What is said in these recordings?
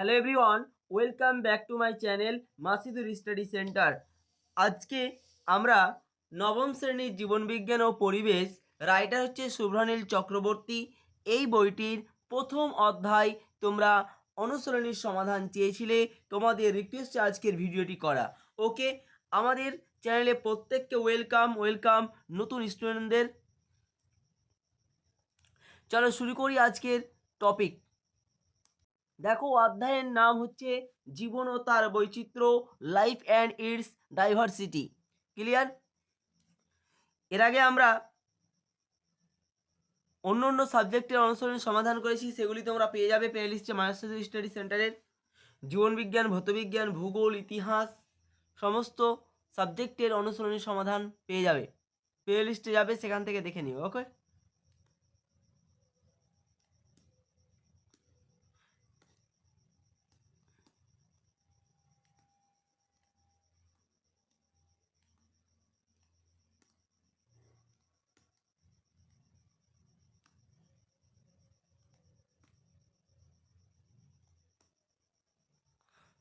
Hello everyone welcome back to my channel Masidur study centre আজকে আমরা নবম শ্রেণির জীবনবিজ্ঞান ও পরিবেশ রাইটার হচ্ছে শুভ্রানীল চক্রবর্তী। এই বইটির প্রথম অধ্যায় তোমরা অনুসরণীর সমাধান চেয়েছিলে, তোমাদের রিকোয়েস্টে আজকের ভিডিওটি করা। ওকে আমাদের চ্যানেলে প্রত্যেককে ওয়েলকাম ওয়েলকাম নতুন স্টুডেন্টদের চলো শুরু করি আজকের টপিক দেখো অধ্যায়ের নাম হচ্ছে জীবন ও তার বৈচিত্র্য life and its diversity clear এর আগে আমরা অন্য অন্য সাবজেক্টের অনুসরণ সমাধান করেছি, সেগুলি তোমরা পেয়ে যাবে প্লে লিস্টে স্টাডি সেন্টারের জীবনবিজ্ঞান ভৌতবিজ্ঞান ভূগোল, ইতিহাস, সমস্ত সাবজেক্টের অনুসরণী সমাধান পেয়ে যাবে। প্লে লিস্টে যাবে, সেখান থেকে দেখে নিও ওকে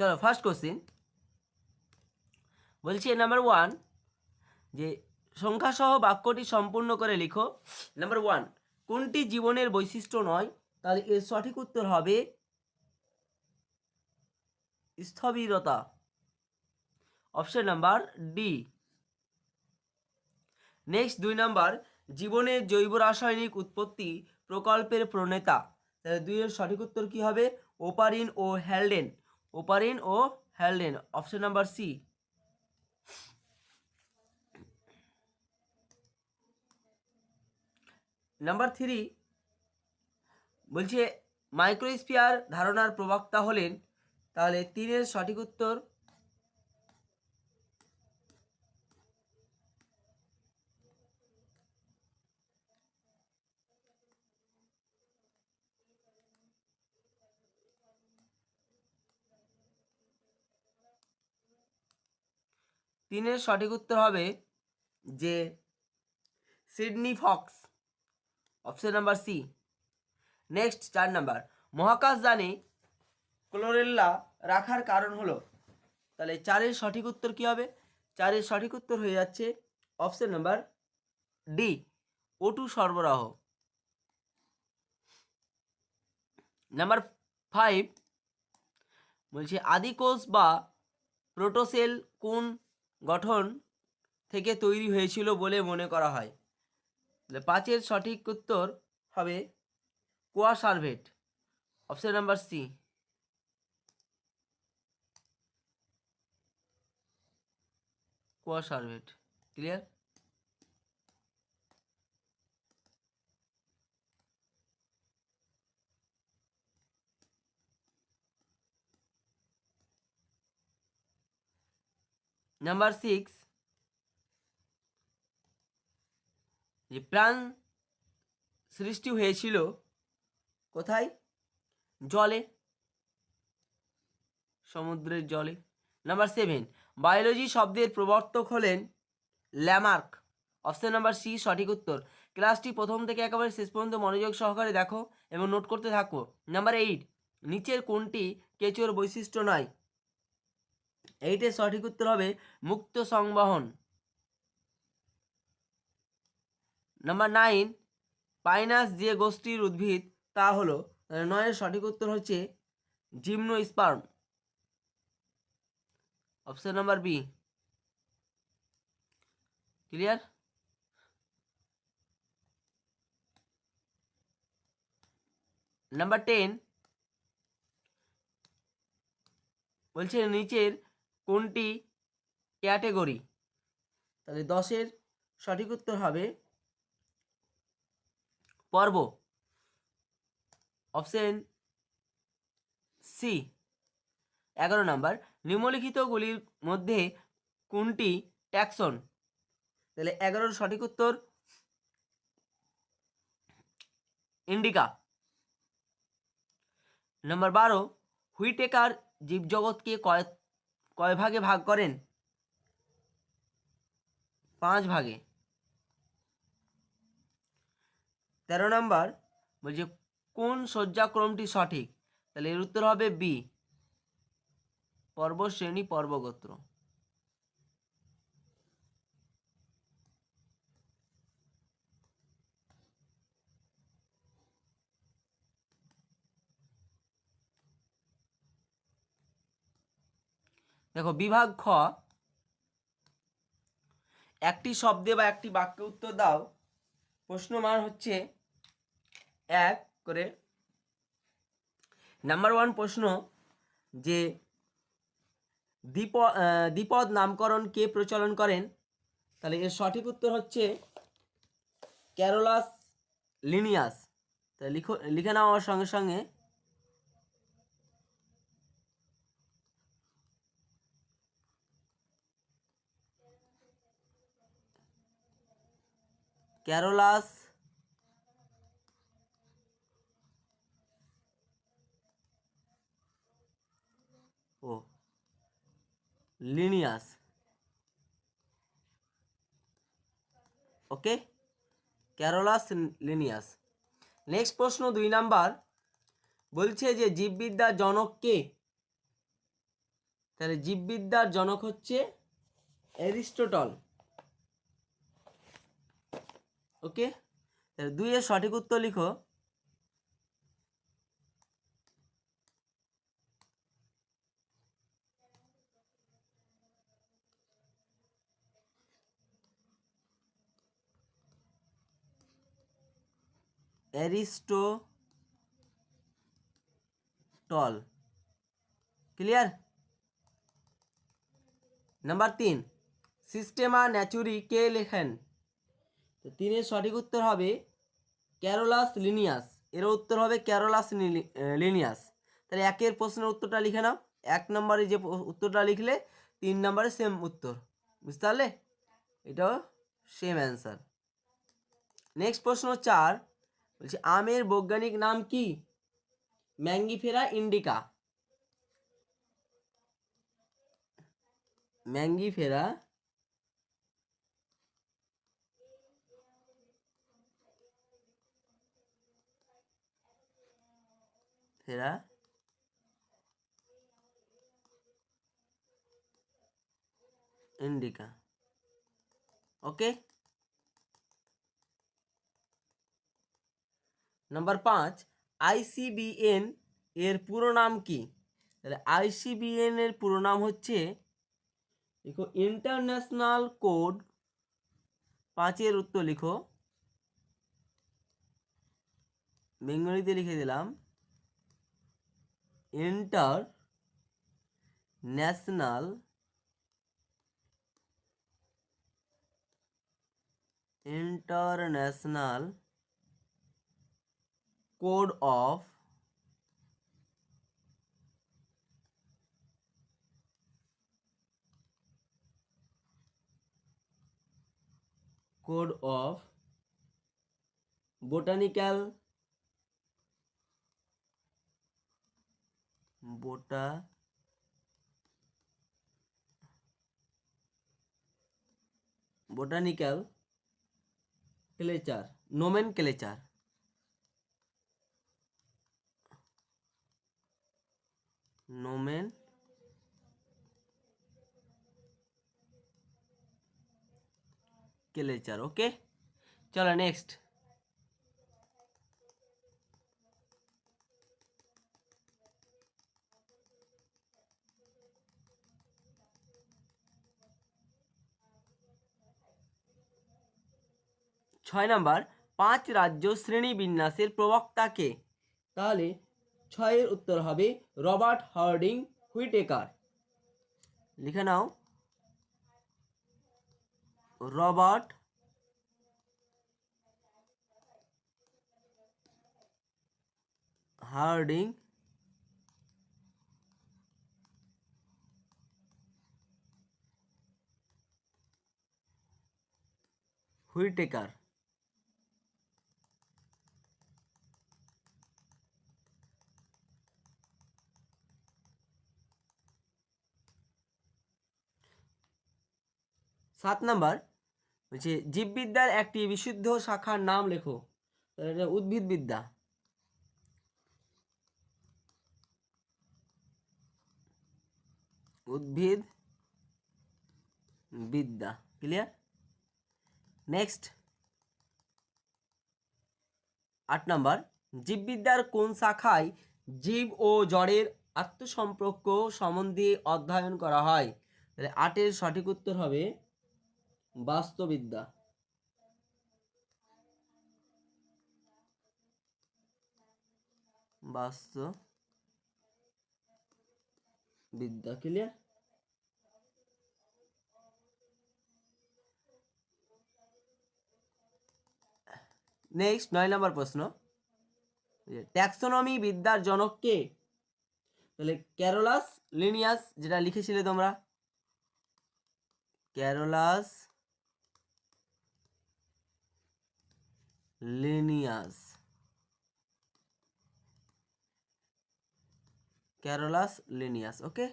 চলো ফার্স্ট কোশ্চিন বলছি নাম্বার ওয়ান যে সংখ্যাসহ বাক্যটি সম্পূর্ণ করে লিখো। নাম্বার ওয়ান কোনটি জীবনের বৈশিষ্ট্য নয়? তাহলে এর সঠিক উত্তর হবে স্থবিরতা। অপশন নাম্বার ডি নেক্সট দুই নাম্বার জীবনের জৈব রাসায়নিক উৎপত্তি প্রকল্পের প্রণেতা। তাহলে দুইয়ের সঠিক উত্তর কী হবে? ওপারিন ও হ্যালডেন ওপারিন ও Haldane option number C. Number three বলছে, মাইক্রোস্ফিয়ার ধারণার প্রবক্তা হলেন। তাহলে তিনের সঠিক উত্তর তিনের সঠিক উত্তর হবে যে Sidney Fox option number C next চার নাম্বার মহাকাশ জানে ক্লোরেল্লা রাখার কারণ হলো, তাহলে চারের সঠিক উত্তর কী হবে? চারের সঠিক উত্তর হয়ে যাচ্ছে অপশন নাম্বার ডি ওটু সরবরাহ। নাম্বার ফাইভ বলছে আদিকোষ বা প্রোটোসেল কোন গঠন থেকে তৈরি হয়েছিল বলে মনে করা হয়। তাহলে পাঁচের সঠিক উত্তর হবে কোয়া সার্ভেট, অপশন নাম্বার সি। কোয়া সার্ভেট, ক্লিয়ার? নাম্বার সিক্স যে প্রাণ সৃষ্টি হয়েছিল কোথায়? জলে, সমুদ্রের জলে। নাম্বার সেভেন বায়োলজি শব্দের প্রবর্তক হলেন ল্যামার্ক অপশন নাম্বার সি সঠিক উত্তর। ক্লাসটি প্রথম থেকে একেবারে শেষ পর্যন্ত মনোযোগ সহকারে দেখো এবং নোট করতে থাকো। নাম্বার এইট নিচের কোনটি কেঁচোর বৈশিষ্ট্য নয়? এইটের সঠিক উত্তর হবে মুক্ত সংবহন। নাম্বার নাইন পাইনাস যে গোষ্ঠীর উদ্ভিদ, তা হলো নয়ের সঠিক উত্তর হচ্ছে gymnosperm option number B clear number ten বলছে নিচের কোনটি ক্যাটেগরি? তাহলে দশের সঠিক উত্তর হবে পর্ব। অপশন সি, এগারো নাম্বার। নিম্নলিখিতগুলির মধ্যে কোনটি ট্যাক্সন? তাহলে এগারোর সঠিক উত্তর ইন্ডিকা। নাম্বার বারো, হুইটেকার জীবজগৎকে কয় কয় ভাগে ভাগ করেন? পাঁচ ভাগে। তেরো নম্বর বলছে, কোন শয্যাক্রমটি সঠিক? তাহলে এর উত্তর হবে বি, পর্বশ্রেণী পর্বগোত্র। দেখো বিভাগ খ, একটি শব্দে বা একটি বাক্যে উত্তর দাও। প্রশ্ন মান হচ্ছে এক করে নাম্বার ওয়ান প্রশ্ন যে দ্বীপ দ্বিপদ নামকরণ কে প্রচলন করেন? তাহলে এর সঠিক উত্তর হচ্ছে ক্যারোলাস লিনিয়াস। তাহলে লিখো, লিখে নাও আমার সঙ্গে সঙ্গে। ক্যারোলাস ও Linnaeus okay Carolus Linnaeus next প্রশ্ন দুই নাম্বার বলছে যে জীববিদ্যার জনক কে? তাহলে জীববিদ্যার জনক হচ্ছে অ্যারিস্টোটল। ওকে? তাহলে দুইয়ের সঠিক উত্তর লিখো। Aristotle clear? নাম্বার তিন সিস্টেমা ন্যাচুরি কে লেখেন? তো তিনের সঠিক উত্তর হবে ক্যারোলাস লিনিয়াস। এর উত্তর হবে ক্যারোলাস লিনিয়াস। তাহলে একের প্রশ্নের উত্তরটা লিখে নাও। এক নম্বরে যে উত্তরটা লিখলে তিন নম্বরে সেম উত্তর। বুঝতে পারলে? এটাও সেম অ্যান্সার নেক্সট প্রশ্ন চার। বলছে, আমের বৈজ্ঞানিক নাম কি? Mangifera indica. ম্যাঙ্গিফেরা ফেরা ইন্ডিকা ওকে নাম্বার পাঁচ আইসিবিএন এর পুরো নাম কি? তাহলে আইসিবিএন এর পুরো নাম হচ্ছে দেখো ইন্টারন্যাশনাল কোড পাঁচের উত্তর লিখো। বেঙ্গলিতে লিখে দিলাম। International international code of code of बोटा। बोटानिकल क्लेचर नोमेन क्लेचर। Nomenclature okay? चलो नेक्स्ट ছয় নাম্বার, পাঁচ রাজ্য শ্রেণি বিন্যাসের প্রবক্তা কে? তাহলে ছয়ের উত্তর হবে রবার্ট হার্ডিং হুইটেকার। লিখে নাও। Robert Harding Whittaker. সাত নাম্বার হচ্ছে জীববিদ্যার একটি বিশুদ্ধ শাখার নাম লেখো। উদ্ভিদবিদ্যা। উদ্ভিদ বিদ্যা ক্লিয়ার নেক্সট আট নাম্বার, জীববিদ্যার কোন শাখায় জীব ও জড়ের আত্মসম্পর্ক সম্বন্ধে অধ্যয়ন করা হয়? তাহলে আটের সঠিক উত্তর হবে বাস্তুবিদ্যা বাস্তু বিদ্যা ক্লিয়ার নেক্সট নয় নম্বর প্রশ্ন। ট্যাক্সোনমি বিদ্যার জনক কে? তাহলে ক্যারোলাস লিনিয়াস যেটা লিখেছিলে তোমরা? Carolus Linnaeus. Carolus Linnaeus, okay?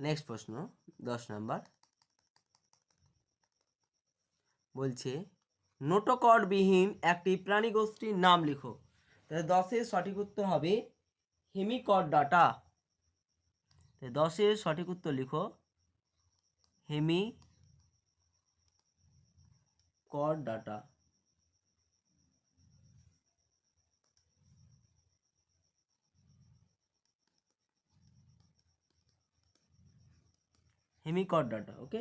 Next প্রশ্ন, দশ নাম্বার। বলছে, নোটোকর্ডবিহীন একটি প্রাণী গোষ্ঠীর নাম লিখো। তাহলে দশের সঠিক উত্তর হবে হেমিকর্ডাটা। তাহলে দশের সঠিক উত্তর লিখো হেমি কর্ডাটা হেমিকর্ডাটা ওকে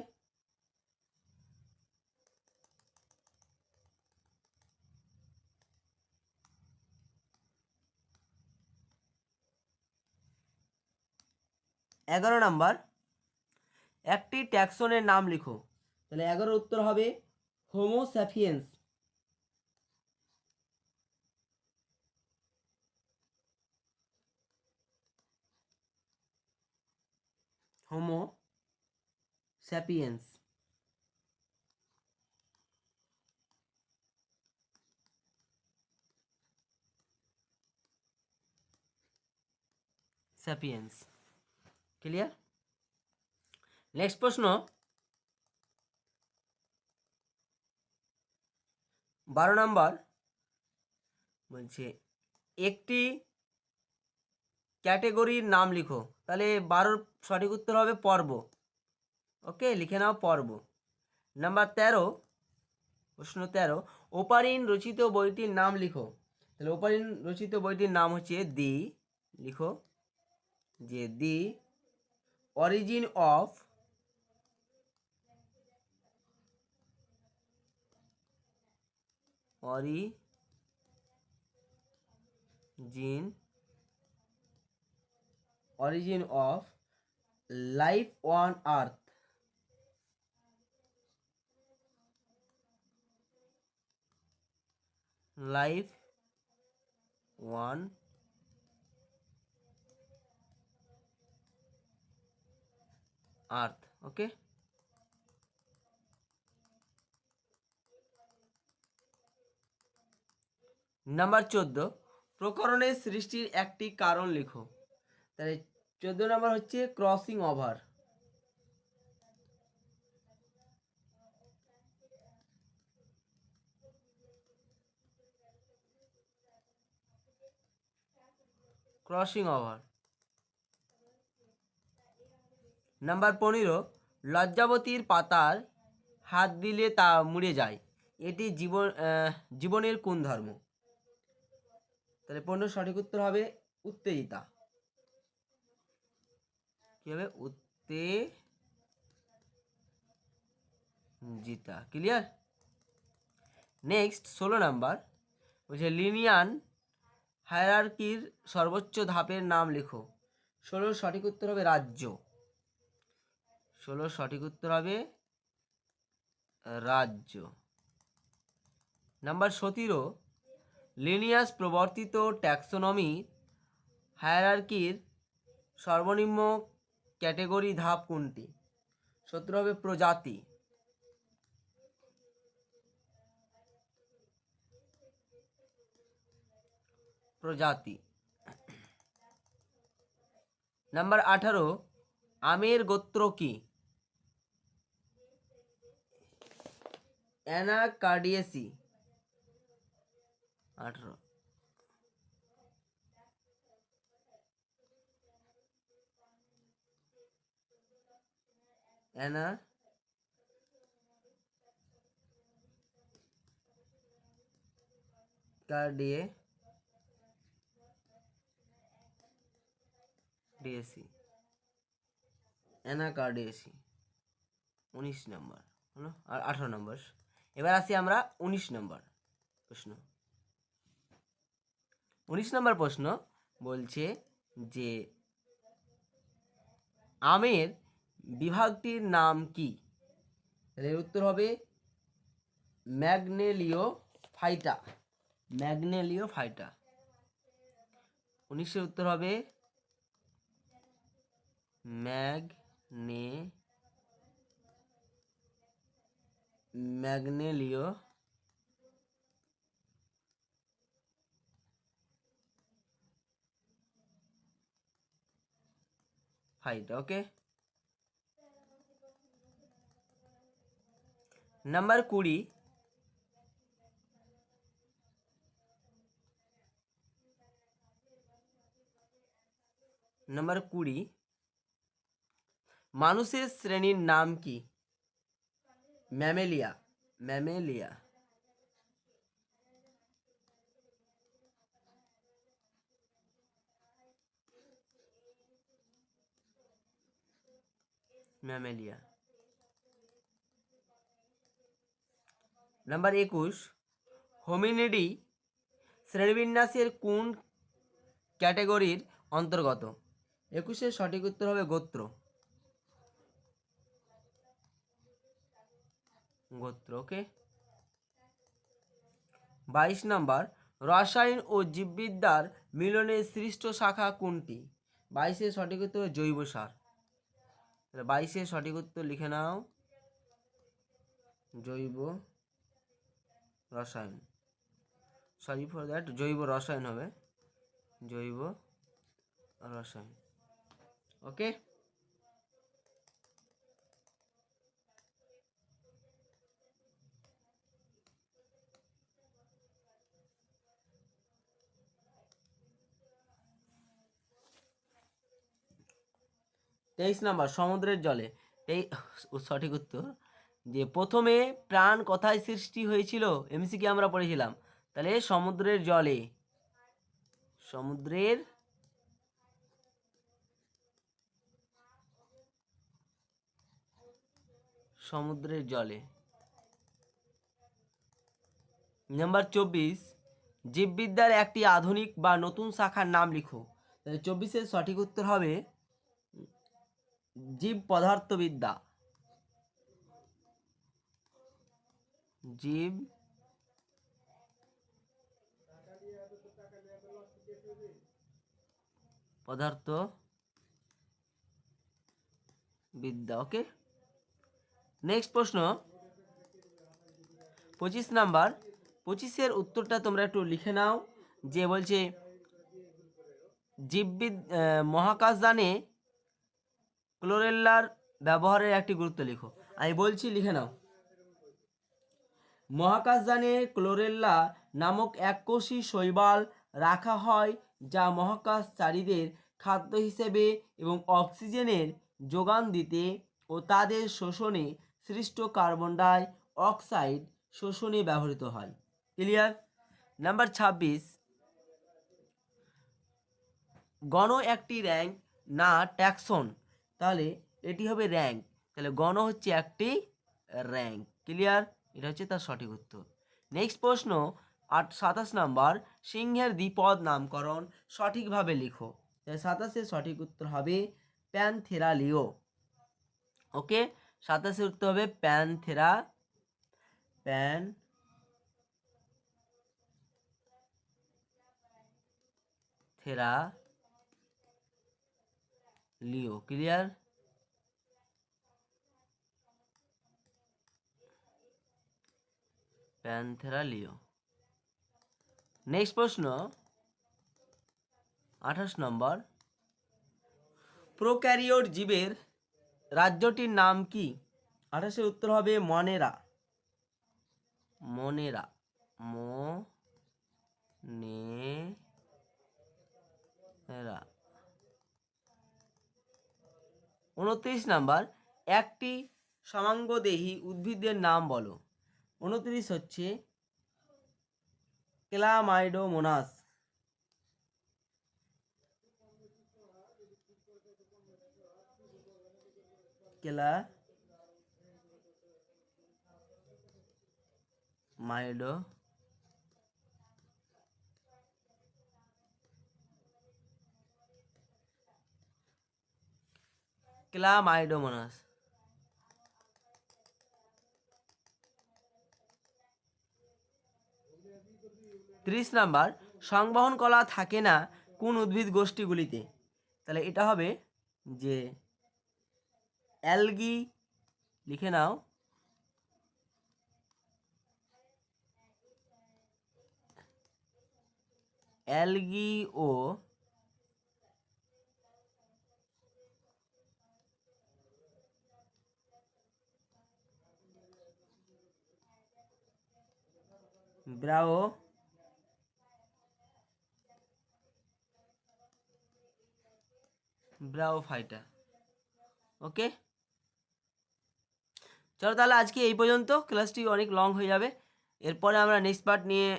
এগারো নাম্বার, একটি ট্যাক্সনের নাম লিখো। তাহলে এগারো উত্তর হবে homo sapiens homo sapiens sapiens clear next প্রশ্ন. বারো নাম্বার বলছে, একটি ক্যাটেগরির নাম লিখো। তাহলে বারোর সঠিক উত্তর হবে পর্ব। ওকে, লিখে নাও পর্ব। নাম্বার তেরো, প্রশ্ন তেরো, ওপারিন রচিত বইটির নাম লিখো। তাহলে ওপারিন রচিত বইটির নাম হচ্ছে দি, লিখো, যে the, origin of origin origin of life on earth. Life one. Earth, okay? Number চোদ্দ, প্রকরণের সৃষ্টির একটি কারণ লিখো। তাহলে চোদ্দ নাম্বার হচ্ছে crossing over crossing over. Number পনেরো, লজ্জাবতীর পাতার হাত দিলে তা মুড়ে যায়। এটি জীবন জীবনের কোন ধর্ম? তাহলে পনেরো সঠিক উত্তর হবে উত্তেজিতা। কি হবে? উত্তেজিতা। ক্লিয়ার? নেক্সট, ষোলো নাম্বার বলছে লিনিয়ান হায়ারার্কির সর্বোচ্চ ধাপের নাম লেখো। ষোলোর সঠিক উত্তর হবে রাজ্য। ষোলোর সঠিক উত্তর হবে রাজ্য। নাম্বার সতেরো, লিনিয়াস প্রবর্তিত ট্যাক্সোনমি হায়ারার্কির সর্বনিম্ন ক্যাটেগরি ধাপ কোনটি? সতেরো হবে প্রজাতি। প্রজাতি নাম্বার আঠারো আমের গোত্র কি অ্যানাকার্ডিয়েসি আঠারো অ্যানা কার্ডিয়ে ডিএসি অ্যানাকার্ডিয়েসি উনিশ নম্বর, হলো? আর আঠারো নম্বর। এবার আসি আমরা উনিশ নম্বর প্রশ্ন। উনিশ নম্বর প্রশ্ন বলছে যে, আমের বিভাগটির নাম কি? এর উত্তর হবে ম্যাগনেলিও ফাইটা ম্যাগনেলিও ফাইটা উনিশের উত্তর হবে ম্যাগনে ম্যাগনেলিও ফাইটা ওকে নাম্বার কুড়ি নাম্বার কুড়ি মানুষের শ্রেণির নাম কি? ম্যামেলিয়া। ম্যামেলিয়া। ম্যামেলিয়া। নাম্বার একুশ। হোমিনিডি শ্রেণীবিন্যাসের কোন ক্যাটাগরির অন্তর্গত? একুশের সঠিক উত্তর হবে গোত্র। গোত্র, ওকে? বাইশ নাম্বার, রসায়ন ও জীববিদ্যার মিলনে সৃষ্ট শাখা কোনটি? বাইশের সঠিক উত্তর জৈব সার। বাইশের সঠিক উত্তর লিখে নাও। জৈব রসায়ন। সরি ফর দ্যাট জৈব রসায়ন হবে। জৈব রসায়ন। ওকে? তেইশ নাম্বার, সমুদ্রের জলে। এই সঠিক উত্তর, যে প্রথমে প্রাণ কোথায় সৃষ্টি হয়েছিল এমসিকে আমরা পড়েছিলাম। তাহলে সমুদ্রের জলে। সমুদ্রের সমুদ্রের জলে। নাম্বার চব্বিশ, জীববিদ্যার একটি আধুনিক বা নতুন শাখার নাম লিখো। তাহলে চব্বিশের সঠিক উত্তর হবে জীব পদার্থবিদ্যা জীব পদার্থ বিদ্যা ওকে? নেক্সট প্রশ্ন। পঁচিশ নাম্বার। পঁচিশের উত্তরটা তোমরা একটু লিখে নাও, যে বলছে, জীববিদ মহাকাশযানে ক্লোরেল্লার ব্যবহারের একটি গুরুত্ব লিখো। আমি বলছি, লিখে নাও। মহাকাশযানে ক্লোরেল্লা নামক এককোষী শৈবাল রাখা হয়, যা মহাকাশচারীদের খাদ্য হিসেবে এবং অক্সিজেনের যোগান দিতে ও তাদের শোষণে সৃষ্ট কার্বন ডাই অক্সাইড শোষণে ব্যবহৃত হয়। ক্লিয়ার? নাম্বার ছাব্বিশ। গণ একটি র্যাঙ্ক না, ট্যাক্সন। তাহলে এটি হবে র্যাঙ্ক তাহলে গণ হচ্ছে একটি র্যাঙ্ক ক্লিয়ার এটা হচ্ছে তার সঠিক উত্তর। নেক্সট প্রশ্ন, আট, সাতাশ নাম্বার, সিংহের দ্বিপদ নামকরণ সঠিকভাবে লিখো। তাহলে সাতাশের সঠিক উত্তর হবে প্যানথেরালিও। ওকে সাতাশের উত্তর হবে Panthera, Panthera leo clear Panthera leo next প্রশ্ন। আঠাশ নম্বর। প্রোক্যারিওট জীবের রাজ্যটির নাম কি? আঠাশের উত্তর হবে মনেরা। মনেরা। মো নে উনত্রিশ নাম্বার একটি সমাঙ্গদেহী উদ্ভিদের নাম বলো। উনত্রিশ হচ্ছে ক্লামাইডোমোনাস। কেলা মাইডো ক্লামাইডোমোনাস ত্রিশ নাম্বার, সংবহন কলা থাকে না কোন উদ্ভিদ গোষ্ঠীগুলিতে। তাহলে এটা হবে যে অ্যালগি, লিখে নাও। অ্যালগি ও ব্রাও ব্রাও ফাইটা ওকে চলো তাহলে আজকে এই পর্যন্ত। ক্লাসটি অনেক লং হয়ে যাবে। এরপরে আমরা নেক্সট পার্ট নিয়ে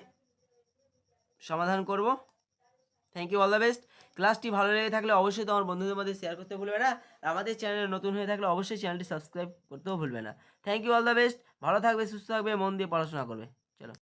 সমাধান করব। Thank you all the best ক্লাসটি ভালো লেগে থাকলে অবশ্যই তোমার বন্ধুদের মধ্যে শেয়ার করতে ভুলবে না। আমাদের চ্যানেলে নতুন হয়ে থাকলে অবশ্যই চ্যানেলটি সাবস্ক্রাইব করতেও ভুলবে না। Thank you all the best ভালো থাকবে, সুস্থ থাকবে, মন দিয়ে পড়াশোনা করবে।